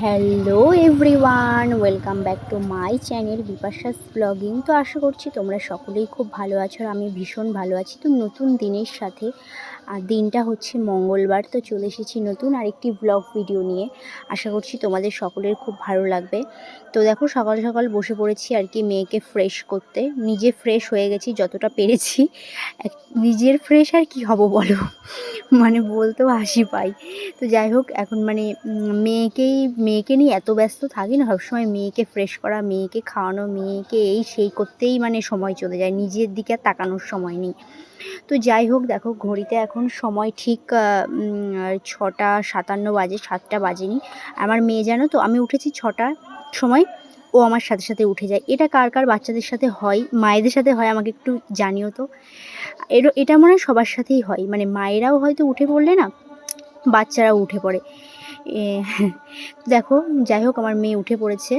Hello everyone, welcome back to my channel Bipasha's blogging. তো আশা করছি তোমরা সকলেই খুব ভালো আছো আর আমি ভীষণ ভালো আছি। তো নতুন দিনের সাথে আর দিনটা হচ্ছে মঙ্গলবার, তো চলে এসেছি নতুন আরেকটি ব্লগ ভিডিও নিয়ে। আশা করছি তোমাদের সকলের খুব ভালো লাগবে। তো দেখো, সকাল সকাল বসে পড়েছি আর কি মেয়েকে ফ্রেশ করতে। নিজে ফ্রেশ হয়ে গেছি, যতটা পেরেছি। নিজের ফ্রেশ আর কি হব বলো? মানে বলতেও হাসি পাই। তো যাই হোক, এখন মানে মেয়েকেই, মেয়েকে নিয়ে এত ব্যস্ত থাকি না, সবসময় মেয়েকে ফ্রেশ করা, মেয়েকে খাওয়ানো, মেয়েকে এই সেই করতেই মানে সময় চলে যায়। নিজের দিকে আর তাকানোর সময় নেই। তো যাই হোক, দেখো ঘড়িতে এখন সময় ঠিক ছটা সাতান্ন বাজে, সাতটা বাজেনি। আমার মেয়ে জানো তো, আমি উঠেছি ছটার সময়, ও আমার সাথে সাথে উঠে যায়। এটা কার কার বাচ্চাদের সাথে হয়, মায়েদের সাথে হয়, আমাকে একটু জানিও তো। এটা মনে হয় সবার সাথেই হয় মানে মায়েরাও হয়তো উঠে পড়লে না, বাচ্চারাও উঠে পড়ে। দেখো, যাই হোক, আমার মেয়ে উঠে পড়েছে।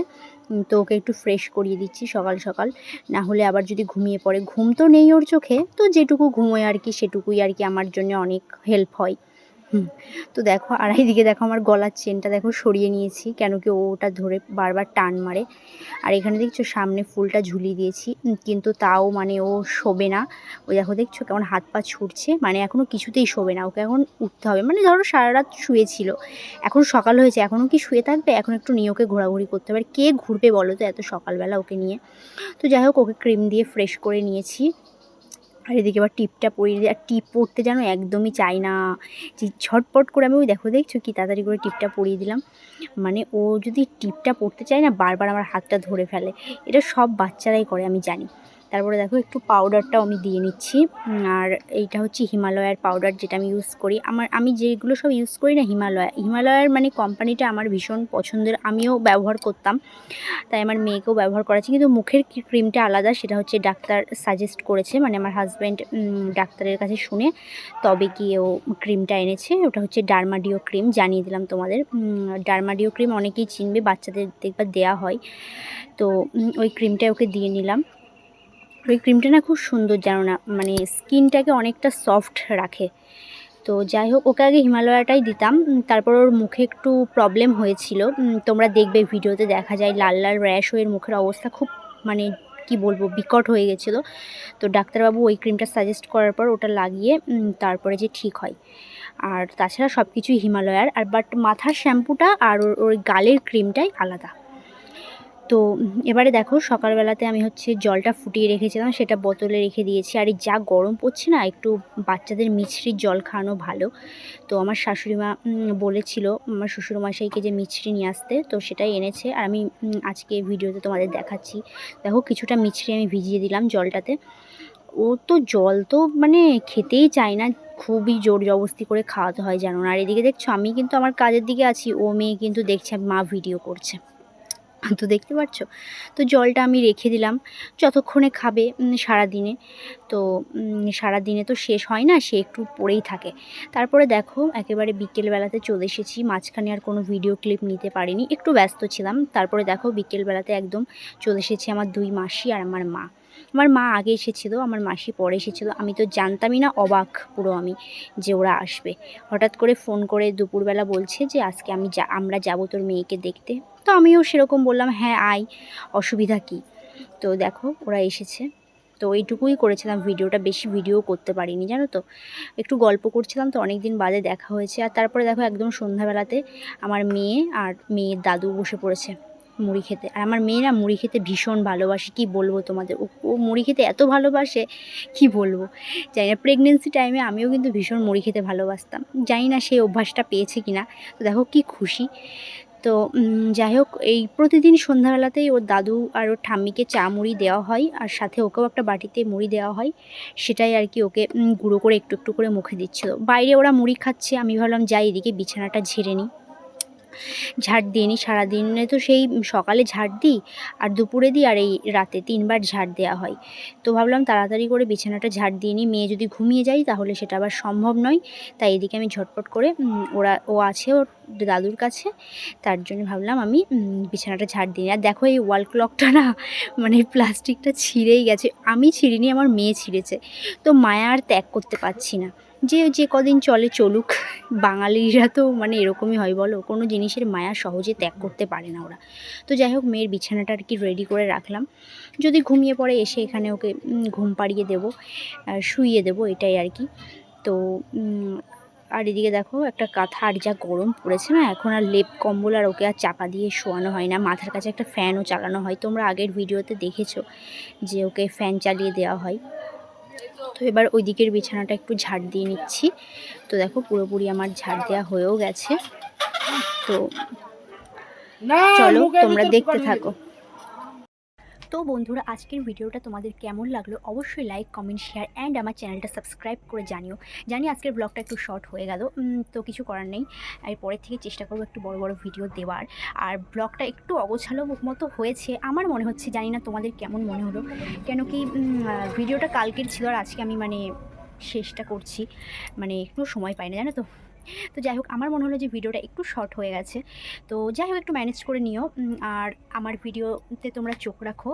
তো ওকে একটু ফ্রেশ করিয়ে দিচ্ছি সকাল সকাল। না হলে আবার যদি ঘুমিয়ে পড়ে, ঘুম তো নেই ওর চোখে, তো যেটুকু ঘুমোয় আর কি সেটুকুই আর কি আমার জন্য অনেক হেল্প হয়। তো দেখো, আর এইদিকে দেখো আমার গলার চেনটা দেখো সরিয়ে নিয়েছি, কেন কি ওটা ধরে বারবার টান মারে। আর এখানে দেখছ সামনে ফুলটা ঝুলিয়ে দিয়েছি কিন্তু তাও মানে ও শোবে না। ও দেখো দেখছ কেমন হাত পা ছুটছে মানে এখনও কিছুতেই শোবে না, ওকে এখন উঠতে হবে। মানে ধরো সারা রাত শুয়েছিল, এখন সকাল হয়েছে এখনও কি শুয়ে থাকবে? এখন একটু নিয়ে ওকে ঘোরাঘুরি করতে হবে। আর কে ঘুরবে বলো তো এত সকালবেলা ওকে নিয়ে? তো যাই হোক, ওকে ক্রিম দিয়ে ফ্রেশ করে নিয়েছি। আর এদিকে আবার টিপটা পরিয়ে দিয়ে আর টিপ পরতে যেন একদমই চাই না। যে ঝটপট করে আমি ওই দেখো, দেখছ কি? তাড়াতাড়ি করে টিপটা পরিয়ে দিলাম। মানে ও যদি টিপটা পরতে চায় না, বারবার আমার হাতটা ধরে ফেলে। এটা সব বাচ্চারাই করে, আমি জানি। তারপরে দেখো একটু পাউডারটাও আমি দিয়ে নিচ্ছি। আর এইটা হচ্ছে হিমালয়ার পাউডার যেটা আমি ইউজ করি। আমার, আমি যেগুলো সব ইউজ করি না, হিমালয়া, হিমালয়ার মানে কোম্পানিটা আমার ভীষণ পছন্দের। আমিও ব্যবহার করতাম, তাই আমার মেয়েকেও ব্যবহার করাচ্ছি। কিন্তু মুখের ক্রিমটা আলাদা, সেটা হচ্ছে ডাক্তার সাজেস্ট করেছে মানে আমার হাজব্যান্ড ডাক্তারের কাছে শুনে তবে কি ও ক্রিমটা এনেছে। ওটা হচ্ছে ডার্মাডিও ক্রিম জানিয়ে দিলাম তোমাদের। ডার্মাডিও ক্রিম অনেকেই চিনবে, বাচ্চাদের দেখবার দেয়া হয়। তো ওই ক্রিমটা ওকে দিয়ে নিলাম। ওই ক্রিমটা না খুব সুন্দর জানো না মানে স্কিনটাকে অনেকটা সফট রাখে। তো যাই হোক, ওকে আগে হিমালয়াটাই দিতাম। তারপর ওর মুখে একটু প্রবলেম হয়েছিল। তোমরা দেখবে ভিডিওতে দেখা যায় লাল লাল র্যাশ হয়ে মুখের অবস্থা খুব মানে কি বলব, বিকট হয়ে গেছিল। তো ডাক্তারবাবু ওই ক্রিমটা সাজেস্ট করার পর ওটা লাগিয়ে তারপরে যে ঠিক হয়। আর তাছাড়া সব কিছুই হিমালয়ার। আর বাট মাথার শ্যাম্পুটা আর ওর ওই গালের ক্রিমটাই আলাদা। তো এবারে দেখো সকালবেলাতে আমি হচ্ছে জলটা ফুটিয়ে রেখেছিলাম সেটা বোতলে রেখে দিয়েছি। আর এই যা গরম পড়ছে না একটু বাচ্চাদের মিছরির জল খাওয়ানো ভালো। তো আমার শাশুড়ি মা উম, বলেছিল আমার শ্বশুরমশাইকে যে মিছরি নিয়ে আসতে তো সেটাই এনেছে। আর আমি আজকে ভিডিওতে তোমাদের দেখাচ্ছি। দেখো কিছুটা মিছরি আমি ভিজিয়ে দিলাম জলটাতে। ও তো জল তো মানে খেতেই চায় না খুবই জোর জবস্তি করে খাওয়াতে হয় জানো না আর এদিকে দেখছ আমি কিন্তু আমার কাজের দিকে আছি ও মেয়ে কিন্তু দেখছে মা ভিডিও করছে। তো দেখতে পাচ্ছ তো জলটা আমি রেখে দিলাম। যতক্ষণে খাবে সারা দিনে তো সারা দিনে তো শেষ হয় না, সে একটু পড়েই থাকে। তারপরে দেখো, একেবারে বিকেলবেলাতে চলে এসেছি। মাঝখানে আর কোনো ভিডিও ক্লিপ নিতে পারিনি। একটু ব্যস্ত ছিলাম। তারপরে দেখো, বিকেলবেলাতে একদম চলে এসেছি আমার দুই মাসি আর আমার মা। আমার মা আগে এসেছিল, আমার মাসি পরে এসেছিল। আমি তো জানতামই না, অবাক পুরো আমি যে ওরা আসবে। হঠাৎ করে ফোন করে দুপুরবেলা বলছে যে, আজকে আমি যা, আমরা যাব তোর মেয়েকে দেখতে। তো আমিও সেরকম বললাম হ্যাঁ আয়, অসুবিধা কী? তো দেখো, ওরা এসেছে। তো এইটুকুই করেছিলাম ভিডিওটা, বেশি ভিডিও করতে পারিনি, জানো তো? একটু গল্প করছিলাম তো অনেক দিন বাদে দেখা হয়েছে। আর তারপরে দেখো একদম সন্ধ্যাবেলাতে আমার মেয়ে আর মেয়ের দাদু বসে পড়েছে। মুড়ি খেতে। আর আমার মেয়েরা মুড়ি খেতে ভীষণ ভালোবাসে, কি বলব তোমাদের? ও মুড়ি খেতে এত ভালোবাসে, কি বলব? জানি না প্রেগনেন্সি টাইমে আমিও কিন্তু ভীষণ মুড়ি খেতে ভালোবাসতাম। জানি না সেই অভ্যাসটা পেয়েছে কি না তো দেখো কি খুশি। তো যাই হোক, এই প্রতিদিন সন্ধ্যাবেলাতেই ওর দাদু আর ওর ঠাম্মিকে চা মুড়ি দেওয়া হয়, আর সাথে ওকেও একটা বাটিতে মুড়ি দেওয়া হয়। সেটাই আর কি ওকে গুঁড়ো করে একটু একটু করে মুখে দিচ্ছিল। বাইরে ওরা মুড়ি খাচ্ছে, আমি ভাবলাম যাই, এদিকে বিছানাটা ঝেড়ে নিই। ঝাড় দিয়ে নিই সারাদিনে তো সেই সকালে ঝাড় দিই আর দুপুরে দিই আর এই রাতে তিনবার ঝাড় দেওয়া হয়। তো ভাবলাম তাড়াতাড়ি করে বিছানাটা ঝাড় দিয়ে নিই, মেয়ে যদি ঘুমিয়ে যায় তাহলে সেটা আবার সম্ভব নয়। তাই এদিকে আমি ঝটপট করে ওরা, ও আছে ওর দাদুর কাছে, তার জন্য ভাবলাম আমি বিছানাটা ঝাড় দিই আর দেখো এই ওয়াল ক্লকটা না মানে প্লাস্টিকটা ছিঁড়েই গেছে। আমি ছিঁড়িনি, আমার মেয়ে ছিঁড়েছে। তো মায়া আর ত্যাগ করতে পারছি না। যে যে কদিন চলে চলুক, বাঙালিরা তো মানে এরকমই হয় বলো, কোনো জিনিসের মায়া সহজে ত্যাগ করতে পারে না ওরা। তো যাই হোক, মেয়ের বিছানাটা আর কি রেডি করে রাখলাম। যদি ঘুমিয়ে পড়ে, এসে এখানে ওকে ঘুম পাড়িয়ে দেবো শুইয়ে দেবো, এটাই আর কি। তো আর এদিকে দেখো, একটা কাঁথা আর যা গরম পড়েছে না, এখন আর লেপ কম্বল আর ওকে আর চাপা দিয়ে শোয়ানো হয় না। মাথার কাছে একটা ফ্যানও চালানো হয়। তোমরা আগের ভিডিওতে দেখেছ যে ওকে ফ্যান চালিয়ে দেওয়া হয়। তো এবার ওই দিকের বিছানাটা একটু ঝাড় দিয়ে নিচ্ছি। তো দেখো পুরোপুরি আমার ঝাড় দেওয়া হয়েও গেছে। তো চলো তোমরা দেখতে থাকো। তো বন্ধুরা, আজকের ভিডিওটা তোমাদের কেমন লাগল অবশ্যই লাইক কমেন্ট শেয়ার অ্যান্ড আমার চ্যানেলটা সাবস্ক্রাইব করে জানিও। জানি আজকের ব্লগটা একটু শর্ট হয়ে গেল তো কিছু করার নেই। আমি পরের থেকে চেষ্টা করব একটু বড় বড় ভিডিও দেওয়ার। আর ব্লগটা একটু অগোছালো মতো হয়েছে, আমার মনে হচ্ছে, জানি না তোমাদের কেমন মনে হলো। কেন কি ভিডিওটা কালকের ছিল আর আজকে আমি মানে শেষটা করছি মানে একটু সময় পাই না জানো তো? তো যাই হোক আমার মনে হলো যে ভিডিওটা একটু শর্ট হয়ে গেছে। তো যাই হোক একটু ম্যানেজ করে নিও। আর আমার ভিডিওতে তোমরা চোখ রাখো।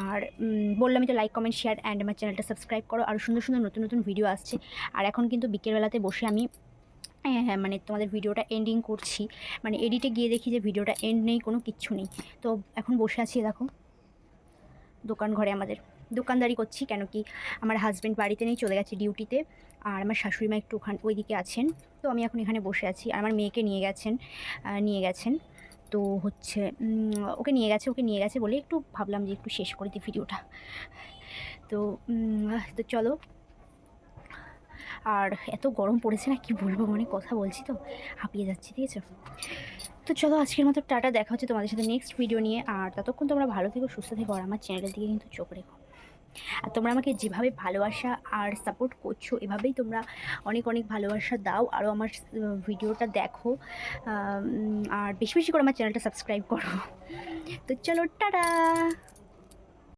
আর উম, বললামই তো লাইক কমেন্ট শেয়ার অ্যান্ড আমার চ্যানেলটা সাবস্ক্রাইব করো। আর সুন্দর সুন্দর নতুন নতুন ভিডিও আসছে। আর এখন কিন্তু বিকেলবেলাতে বসে আমি হ্যাঁ হ্যাঁ মানে তোমাদের ভিডিওটা এন্ডিং করছি। মানে এডিটে গিয়ে দেখি যে ভিডিওটা এন্ড নেই কোনো কিচ্ছু নেই। তো এখন বসে আছি দেখো। দোকান ঘরে আমাদের। দোকানদারি করছি, কেন কি আমার হাজব্যান্ড বাড়িতে নেই, চলে গেছে ডিউটিতে আর আমার শাশুড়ি মা একটু ওখান ওইদিকে আছেন। তো আমি এখন এখানে বসে আছি। আর আমার মেয়েকে নিয়ে গেছেন নিয়ে গেছেন। তো হচ্ছে ওকে নিয়ে গেছে, ওকে নিয়ে গেছে বলে একটু ভাবলাম যে একটু শেষ করে দিই ভিডিওটা। তো তো চলো। আর এত গরম পড়েছে না, কি বলব মানে কথা বলছি তো। হাঁপিয়ে যাচ্ছি, ঠিক আছে? তো চলো, আজকের মতো টাটা, দেখা হচ্ছে তোমাদের সাথে নেক্সট ভিডিও নিয়ে। আর ততক্ষণ তোমরা ভালো থেকো, সুস্থ থেকো। আর আমার চ্যানেলের দিকে কিন্তু চোখ রেখো। আর তোমরা আমাকে যেভাবে ভালোবাসা আর সাপোর্ট করছ, এভাবেই তোমরা অনেক অনেক ভালোবাসা দাও। আরও আমার ভিডিওটা দেখো। আর বেশি বেশি করে আমার চ্যানেলটা সাবস্ক্রাইব করো। তো চলো, টাটা!